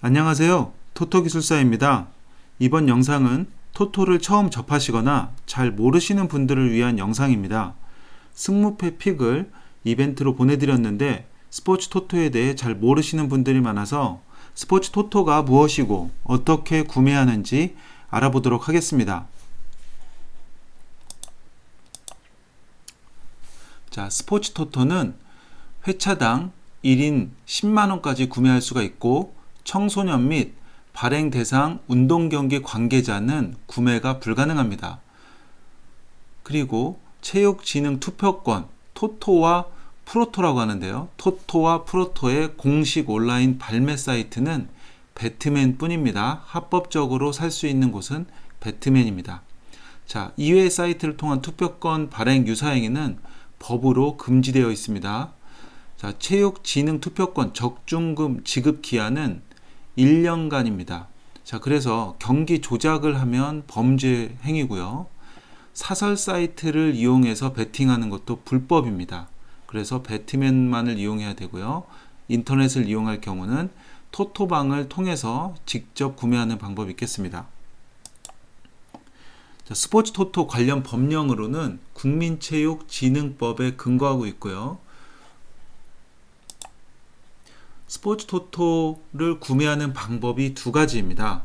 안녕하세요. 토토 기술사입니다. 이번 영상은 토토를 처음 접하시거나 잘 모르시는 분들을 위한 영상입니다. 승무패 픽을 이벤트로 보내드렸는데 스포츠 토토에 대해 잘 모르시는 분들이 많아서 스포츠 토토가 무엇이고 어떻게 구매하는지 알아보도록 하겠습니다. 자, 스포츠 토토는 회차당 1인 10만원까지 구매할 수가 있고 청소년 및 발행 대상 운동 경기 관계자는 구매가 불가능합니다. 그리고 체육진흥 투표권 토토와 프로토라고 하는데요. 토토와 프로토의 공식 온라인 발매 사이트는 배트맨 뿐입니다. 합법적으로 살 수 있는 곳은 배트맨입니다. 자, 이외의 사이트를 통한 투표권 발행 유사행위는 법으로 금지되어 있습니다. 자, 체육진흥 투표권 적중금 지급 기한은 1년간입니다. 자, 그래서 경기 조작을 하면 범죄 행위고요. 사설 사이트를 이용해서 베팅하는 것도 불법입니다. 그래서 배트맨만을 이용해야 되고요. 인터넷을 이용할 경우는 토토방을 통해서 직접 구매하는 방법이 있겠습니다. 자, 스포츠 토토 관련 법령으로는 국민체육진흥법에 근거하고 있고요. 스포츠 토토를 구매하는 방법이 두 가지입니다.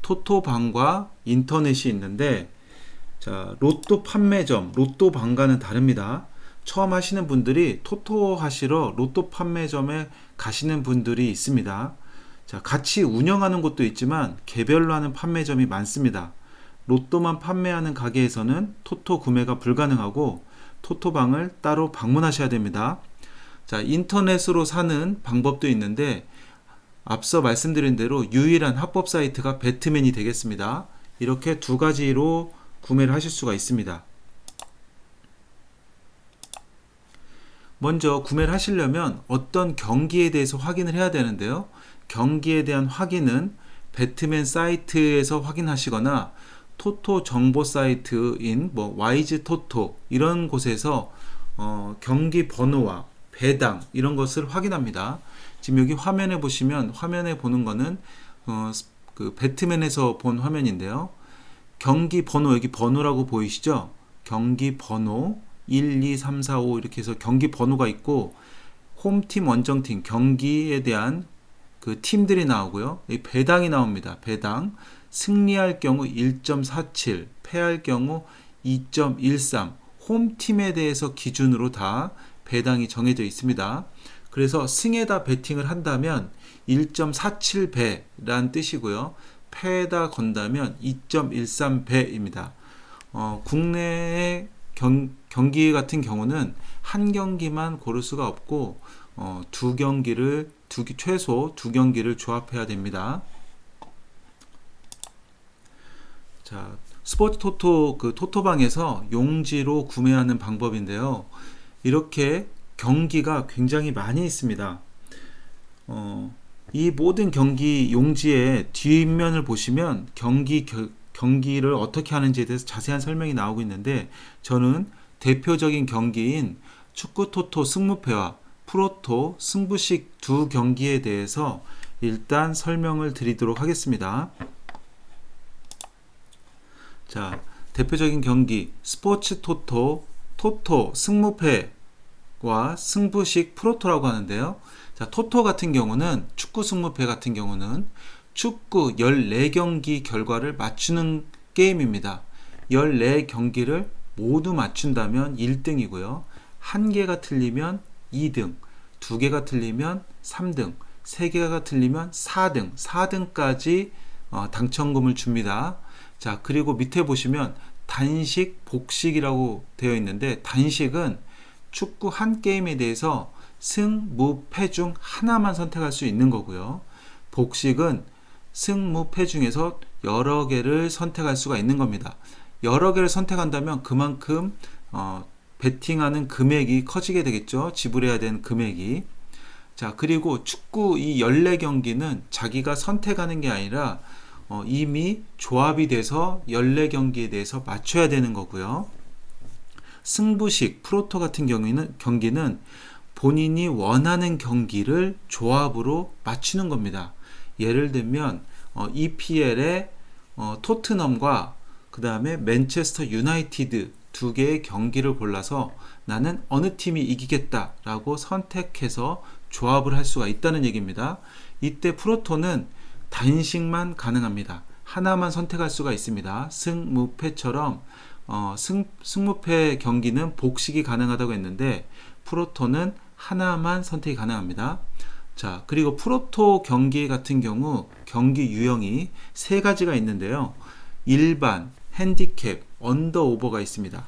토토방과 인터넷이 있는데 자, 로또 판매점, 로또 방과는 다릅니다. 처음 하시는 분들이 토토 하시러 로또 판매점에 가시는 분들이 있습니다. 자, 같이 운영하는 곳도 있지만 개별로 하는 판매점이 많습니다. 로또만 판매하는 가게에서는 토토 구매가 불가능하고 토토방을 따로 방문하셔야 됩니다. 자, 인터넷으로 사는 방법도 있는데 앞서 말씀드린 대로 유일한 합법 사이트가 배트맨이 되겠습니다. 이렇게 두 가지로 구매를 하실 수가 있습니다. 먼저 구매를 하시려면 어떤 경기에 대해서 확인을 해야 되는데요. 경기에 대한 확인은 배트맨 사이트에서 확인하시거나 토토 정보 사이트인 뭐 와이즈 토토 이런 곳에서 어, 경기 번호와 배당 이런 것을 확인합니다. 지금 여기 화면에 보시면 화면에 보는 거는 어, 그 배트맨에서 본 화면인데요. 경기 번호 여기 번호라고 보이시죠? 경기 번호 1, 2, 3, 4, 5 이렇게 해서 경기 번호가 있고 홈팀 원정팀 경기에 대한 그 팀들이 나오고요. 이 배당이 나옵니다. 배당 승리할 경우 1.47, 패할 경우 2.13 홈팀에 대해서 기준으로 다 배당이 정해져 있습니다. 그래서 승에다 베팅을 한다면 1.47배란 뜻이고요. 패에다 건다면 2.13배입니다. 어, 국내의 경, 경기 같은 경우는 한 경기만 고를 수가 없고 어, 두 경기를 두, 최소 두 경기를 조합해야 됩니다. 자, 스포츠 토토 그 토토방에서 용지로 구매하는 방법인데요. 이렇게 경기가 굉장히 많이 있습니다. 어, 이 모든 경기 용지의 뒷면을 보시면 경기 겨, 경기를 어떻게 하는지에 대해서 자세한 설명이 나오고 있는데 저는 대표적인 경기인 축구 토토 승무패와 프로토 승부식 두 경기에 대해서 일단 설명을 드리도록 하겠습니다. 자, 대표적인 경기 스포츠 토토 토토 승무패와 승부식 프로토라고 하는데요. 자, 토토 같은 경우는 축구 승무패 같은 경우는 축구 14경기 결과를 맞추는 게임입니다. 14경기를 모두 맞춘다면 1등이고요. 한 개가 틀리면 2등, 두 개가 틀리면 3등, 세 개가 틀리면 4등, 4등까지 어, 당첨금을 줍니다. 자, 그리고 밑에 보시면 단식, 복식이라고 되어 있는데 단식은 축구 한 게임에 대해서 승, 무, 패 중 하나만 선택할 수 있는 거고요. 복식은 승, 무, 패 중에서 여러 개를 선택할 수가 있는 겁니다. 여러 개를 선택한다면 그만큼 어, 베팅하는 금액이 커지게 되겠죠. 지불해야 되는 금액이. 자, 그리고 축구 이 14경기는 자기가 선택하는 게 아니라 어, 이미 조합이 돼서 14경기에 대해서 맞춰야 되는 거고요. 승부식 프로토 같은 경우에는 경기는 본인이 원하는 경기를 조합으로 맞추는 겁니다. 예를 들면 어, EPL의 어, 토트넘과 그 다음에 맨체스터 유나이티드 두 개의 경기를 골라서 나는 어느 팀이 이기겠다라고 선택해서 조합을 할 수가 있다는 얘기입니다. 이때 프로토는 단식만 가능합니다. 하나만 선택할 수가 있습니다. 승무패처럼 어, 승, 승무패 경기는 복식이 가능하다고 했는데 프로토는 하나만 선택이 가능합니다. 자, 그리고 프로토 경기 같은 경우 경기 유형이 세 가지가 있는데요. 일반, 핸디캡, 언더 오버가 있습니다.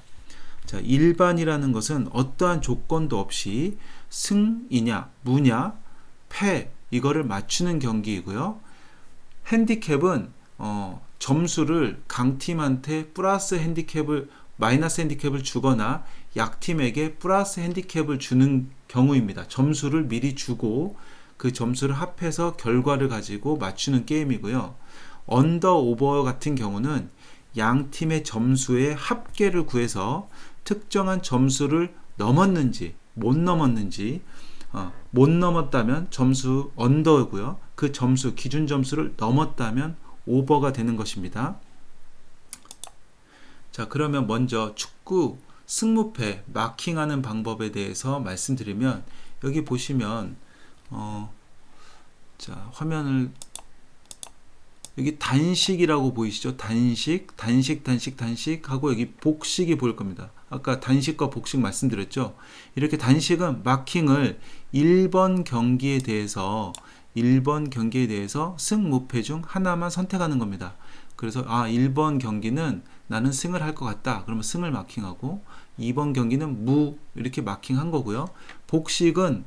자, 일반이라는 것은 어떠한 조건도 없이 승이냐, 무냐, 패 이거를 맞추는 경기이고요. 핸디캡은 어, 점수를 강팀한테 플러스 핸디캡을 마이너스 핸디캡을 주거나 약팀에게 플러스 핸디캡을 주는 경우입니다. 점수를 미리 주고 그 점수를 합해서 결과를 가지고 맞추는 게임이고요. 언더 오버 같은 경우는 양 팀의 점수의 합계를 구해서 특정한 점수를 넘었는지 못 넘었는지 어, 못 넘었다면 점수 언더고요. 그 점수 기준 점수를 넘었다면 오버가 되는 것입니다. 자, 그러면 먼저 축구 승무패 마킹하는 방법에 대해서 말씀드리면 여기 보시면 어, 자, 화면을 여기 단식이라고 보이시죠? 단식, 단식, 단식, 단식 하고 여기 복식이 보일 겁니다. 아까 단식과 복식 말씀드렸죠? 이렇게 단식은 마킹을 1번 경기에 대해서 1번 경기에 대해서 승, 무패 중 하나만 선택하는 겁니다. 그래서 아 1번 경기는 나는 승을 할 것 같다. 그러면 승을 마킹하고 2번 경기는 무 이렇게 마킹한 거고요. 복식은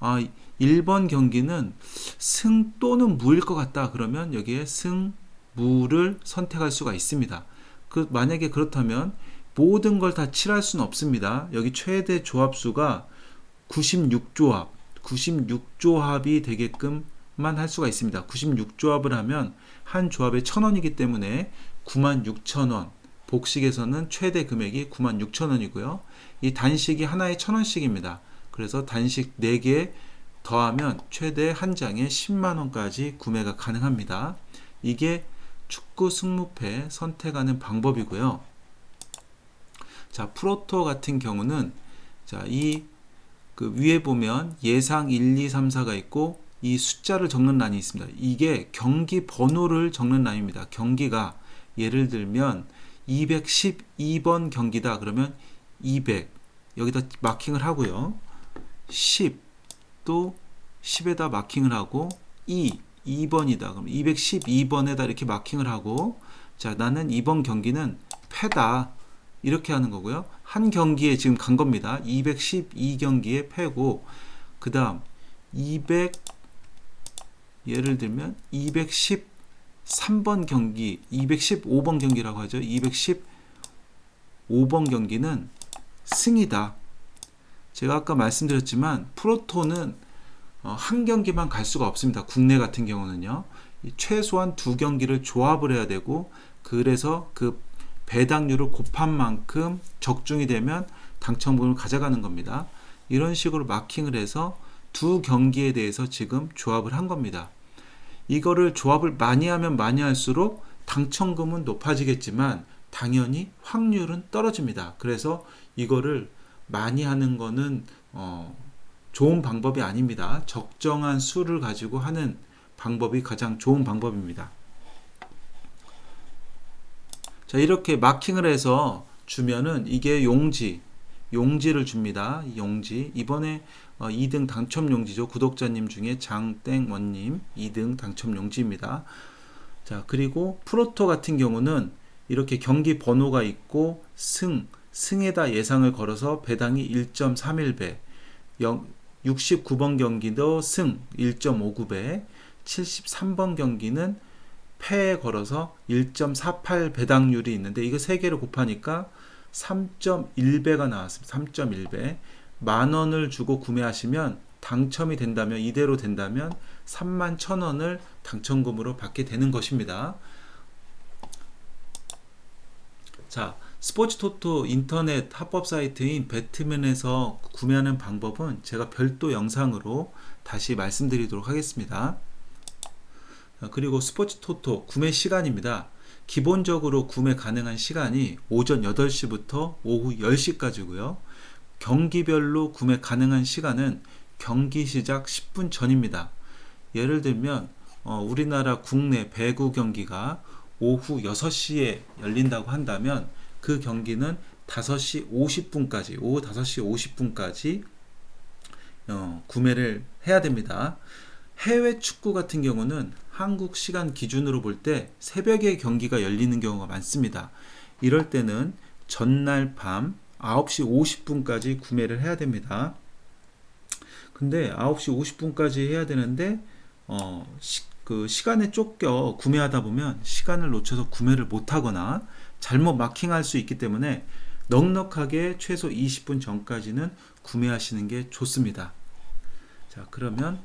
아 1번 경기는 승 또는 무일 것 같다. 그러면 여기에 승, 무를 선택할 수가 있습니다. 그 만약에 그렇다면 모든 걸 다 칠할 수는 없습니다. 여기 최대 조합수가 96조합, 96조합이 되게끔만 할 수가 있습니다. 96조합을 하면 한 조합에 1000원이기 때문에 96,000원. 복식에서는 최대 금액이 96,000원이고요. 이 단식이 하나에 1000원씩입니다. 그래서 단식 4개 더하면 최대 한 장에 10만원까지 구매가 가능합니다. 이게 축구 승무패 선택하는 방법이고요. 자, 프로토 같은 경우는 자, 이 그 위에 보면 예상 1, 2, 3, 4가 있고 이 숫자를 적는 란이 있습니다. 이게 경기 번호를 적는 란입니다. 경기가 예를 들면 212번 경기다 그러면 200 여기다 마킹을 하고요. 10 또 10에다 마킹을 하고 2 2번이다. 그럼 212번에다 이렇게 마킹을 하고 자, 나는 이번 경기는 패다. 이렇게 하는 거고요. 한 경기에 지금 간 겁니다. 212경기에 패고 그 다음 200 예를 들면 213번 경기, 215번 경기라고 하죠. 215번 경기는 승이다. 제가 아까 말씀드렸지만 프로토는 어, 한 경기만 갈 수가 없습니다. 국내 같은 경우는요. 최소한 두 경기를 조합을 해야 되고 그래서 그 배당률을 곱한 만큼 적중이 되면 당첨금을 가져가는 겁니다. 이런 식으로 마킹을 해서 두 경기에 대해서 지금 조합을 한 겁니다. 이거를 조합을 많이 하면 많이 할수록 당첨금은 높아지겠지만 당연히 확률은 떨어집니다. 그래서 이거를 많이 하는 거는 어, 좋은 방법이 아닙니다. 적정한 수를 가지고 하는 방법이 가장 좋은 방법입니다. 자, 이렇게 마킹을 해서 주면은 이게 용지, 용지를 줍니다. 용지. 이번에 2등 어, 당첨 용지죠. 구독자님 중에 장땡원님 2등 당첨 용지입니다. 자, 그리고 프로토 같은 경우는 이렇게 경기 번호가 있고 승, 승에다 예상을 걸어서 배당이 1.31배, 69번 경기도 승 1.59배, 73번 경기는 패에 걸어서 1.48 배당률이 있는데 이거 세 개를 곱하니까 3.1배가 나왔습니다. 3.1배. 만 원을 주고 구매하시면 당첨이 된다면 이대로 된다면 3만 천 원을 당첨금으로 받게 되는 것입니다. 자, 스포츠 토토 인터넷 합법 사이트인 배트맨에서 구매하는 방법은 제가 별도 영상으로 다시 말씀드리도록 하겠습니다. 어, 그리고 스포츠 토토 구매 시간입니다. 기본적으로 구매 가능한 시간이 오전 8시부터 오후 10시까지고요. 경기별로 구매 가능한 시간은 경기 시작 10분 전입니다. 예를 들면 어, 우리나라 국내 배구 경기가 오후 6시에 열린다고 한다면 그 경기는 5시 50분까지 오후 5시 50분까지 어, 구매를 해야 됩니다. 해외 축구 같은 경우는 한국 시간 기준으로 볼 때 새벽에 경기가 열리는 경우가 많습니다. 이럴 때는 전날 밤 9시 50분까지 구매를 해야 됩니다. 근데 9시 50분까지 해야 되는데 어, 시, 그 시간에 쫓겨 구매하다 보면 시간을 놓쳐서 구매를 못 하거나 잘못 마킹할 수 있기 때문에 넉넉하게 최소 20분 전까지는 구매하시는 게 좋습니다. 자, 그러면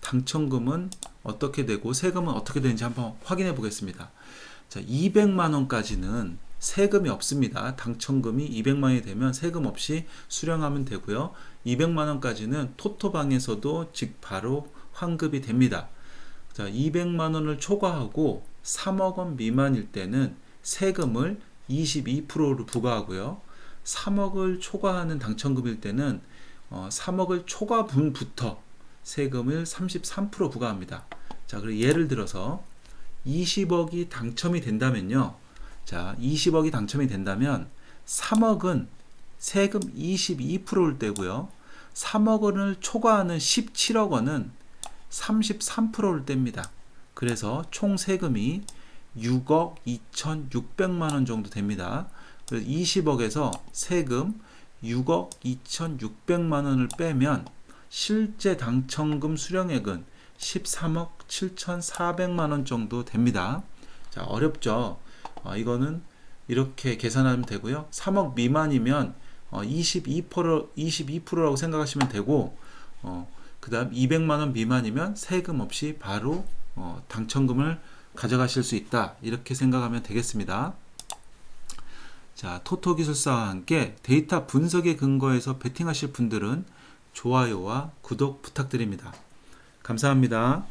당첨금은 어떻게 되고 세금은 어떻게 되는지 한번 확인해 보겠습니다. 자, 200만 원까지는 세금이 없습니다. 당첨금이 200만 원이 되면 세금 없이 수령하면 되고요. 200만 원까지는 토토방에서도 즉 바로 환급이 됩니다. 자, 200만 원을 초과하고 3억 원 미만일 때는 세금을 22%로 부과하고요. 3억을 초과하는 당첨금일 때는 어, 3억을 초과분부터 세금을 33% 부과합니다. 자, 그리고 예를 들어서 20억이 당첨이 된다면요. 자, 20억이 당첨이 된다면 3억은 세금 22%를 떼고요. 3억 원을 초과하는 17억 원은 33%를 뗍니다. 그래서 총 세금이 6억 2,600만 원 정도 됩니다. 그래서 20억에서 세금 6억 2,600만 원을 빼면 실제 당첨금 수령액은 13억 7,400만 원 정도 됩니다. 자, 어렵죠? 어, 이거는 이렇게 계산하면 되고요. 3억 미만이면 어, 22% 22%라고 생각하시면 되고 어, 그다음 200만 원 미만이면 세금 없이 바로 어, 당첨금을 가져가실 수 있다. 이렇게 생각하면 되겠습니다. 자, 토토 기술사와 함께 데이터 분석에 근거해서 베팅하실 분들은 좋아요와 구독 부탁드립니다. 감사합니다.